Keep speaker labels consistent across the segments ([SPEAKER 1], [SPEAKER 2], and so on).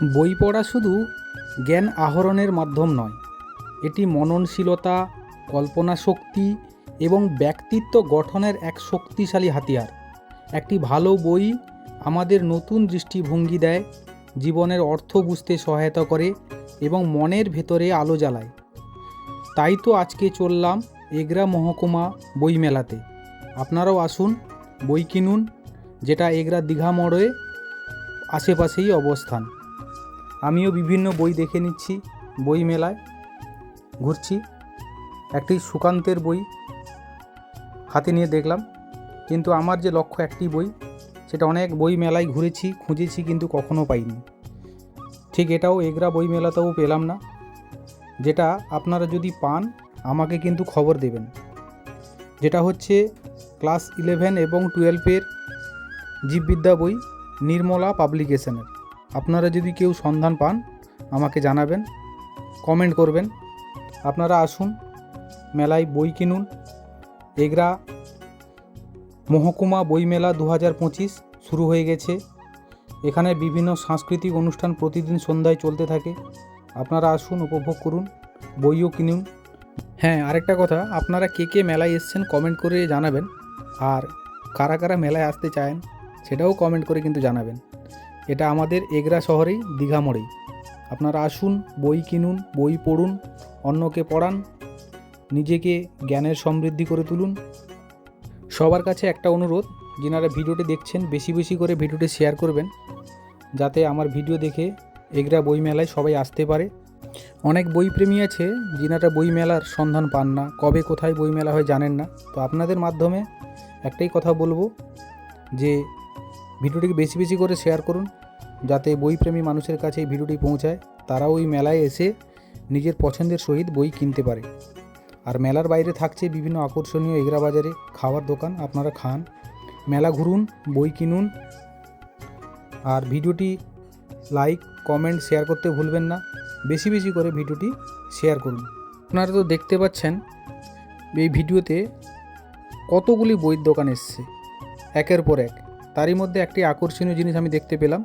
[SPEAKER 1] বই পড়া শুধু জ্ঞান আহরণের মাধ্যম নয়, এটি মননশীলতা কল্পনা শক্তি এবং ব্যক্তিত্ব গঠনের এক শক্তিশালী হাতিয়ার। একটি ভালো বই আমাদের নতুন দৃষ্টিভঙ্গি দেয়, জীবনের অর্থ বুঝতে সহায়তা করে এবং মনের ভেতরে আলো জ্বালায়। তাই তো আজকে চললাম এগরা মহকুমা বই মেলাতে। আপনারাও আসুন, বই কিনুন, যেটা এগরা দীঘা মোড়ে আশেপাশেই অবস্থান। আমিও বিভিন্ন বই দেখে নিচ্ছি, বই মেলায় ঘুরছি। একটি সুকান্তের বই হাতে নিয়ে দেখলাম। কিন্তু আমার যে লক্ষ্য একটি বই, সেটা অনেক বই মেলায় ঘুরেছি, খুঁজেছি কিন্তু কখনো পাইনি। ঠিক এটাও এগরা বই মেলাতেও পেলাম না, যেটা আপনারা যদি পান, আমাকে কিন্তু খবর দেবেন। যেটা হচ্ছে ক্লাস ইলেভেন এবং টুয়েলভের জীববিদ্যা বই, নির্মলা পাবলিকেশনের। আপনারা যদি কেউ সন্ধান পান, আমাকে জানাবেন কমেন্ট করবেন। আপনারা আসুন, মেলায় বই কিনুন। এগরা মহকুমা বইমেলা দু হাজার পঁচিশ শুরু হয়ে গেছে। এখানে বিভিন্ন সাংস্কৃতিক অনুষ্ঠান প্রতিদিন সন্ধ্যায় চলতে থাকে। আপনারা আসুন, উপভোগ করুন, বইও কিনুন। হ্যাঁ আরেকটা কথা, আপনারা কে কে মেলায় এসছেন কমেন্ট করে জানাবেন। আর কারা কারা মেলায় আসতে চান, সেটাও কমেন্ট করে কিন্তু জানাবেন। এটা আমাদের এগরা শহরেই, দীঘা মোড়েই। আপনারা আসুন, বই কিনুন, বই পড়ুন, অন্যকে পড়ান, নিজেকে জ্ঞানের সমৃদ্ধি করে তুলুন। সবার কাছে একটা অনুরোধ, যিনারা ভিডিওটি দেখছেন, বেশি বেশি করে ভিডিওটি শেয়ার করবেন, যাতে আমার ভিডিও দেখে এগরা বই মেলায় সবাই আসতে পারে। অনেক বইপ্রেমী আছে, যিনারা বই মেলার সন্ধান পান না, কবে কোথায় বই মেলা হয় জানেন না। তো আপনাদের মাধ্যমে একটাই কথা বলব, যে ভিডিওটিকে বেশি বেশি করে শেয়ার করুন যাতে বইপ্রেমী মানুষের কাছে এই ভিডিওটি পৌঁছায়, তারাও ওই মেলায় এসে নিজের পছন্দের সহিত বই কিনতে পারে। আর মেলার বাইরে থাকছে বিভিন্ন আকর্ষণীয় এগরা বাজারে খাওয়ার দোকান, আপনারা খান। মেলা ঘুরুন, বই কিনুন। আর ভিডিওটি লাইক, কমেন্ট, শেয়ার করতে ভুলবেন না। বেশি বেশি করে ভিডিওটি শেয়ার করুন। আপনারা তো দেখতে পাচ্ছেন, এই ভিডিওতে কতগুলি বইয়ের দোকান এসছে, একের পর এক। তারই মধ্যে একটি আকর্ষণীয় জিনিস আমি দেখতে পেলাম।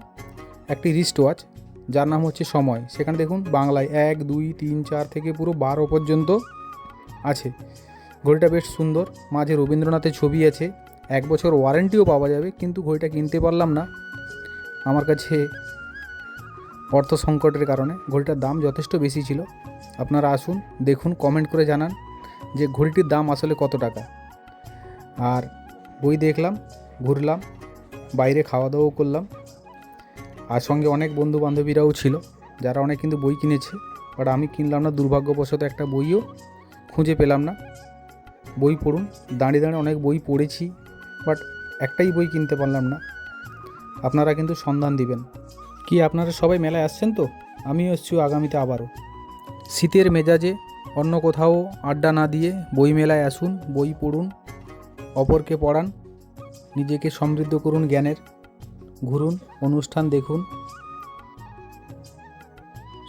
[SPEAKER 1] একটি রিস্ট ওয়াচ যার নাম হচ্ছে সময়। সেখানে দেখুন, বাংলায় এক, দুই, তিন, চার থেকে পুরো বারো পর্যন্ত আছে। ঘড়িটা বেশ সুন্দর। মাঝে রবীন্দ্রনাথের ছবি আছে। এক বছর ওয়ারেন্টিও পাওয়া যাবে, কিন্তু ঘড়িটা কিনতে পারলাম না। আমার কাছে অর্থ সংকটের কারণে ঘড়িটার দাম যথেষ্ট বেশি ছিল। আপনারা আসুন, দেখুন কমেন্ট করে জানান যে ঘড়িটির দাম আসলে কত টাকা। আর বই দেখলাম, ঘুরলাম, বাইরে খাওয়া দাওয়াও করলাম। আর সঙ্গে অনেক বন্ধু বান্ধবীরাও ছিল, যারা অনেক কিন্তু বই কিনেছে। বাট আমি কিনলাম না, দুর্ভাগ্যবশত একটা বইও খুঁজে পেলাম না। বই পড়ুন, দাঁড়িয়ে দাঁড়িয়ে অনেক বই পড়েছি, বাট একটাই বই কিনতে পারলাম না। আপনারা কিন্তু সন্ধান দিবেন। কি, আপনারা সবাই মেলায় আসছেন তো? আমিও এসছি আগামীতে আবারও। শীতের মেজাজে অন্য কোথাও আড্ডা না দিয়ে বই মেলায় আসুন, বই পড়ুন, অপরকে পড়ান, নিজেকে সমৃদ্ধ করুন জ্ঞানের। ঘুরুন, অনুষ্ঠান দেখুন।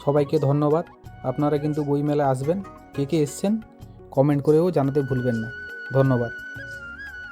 [SPEAKER 1] সবাইকে ধন্যবাদ। আপনারা কিন্তু বইমেলা আসবেন। কে কে এসছেন কমেন্ট করেও জানাতে ভুলবেন না। ধন্যবাদ।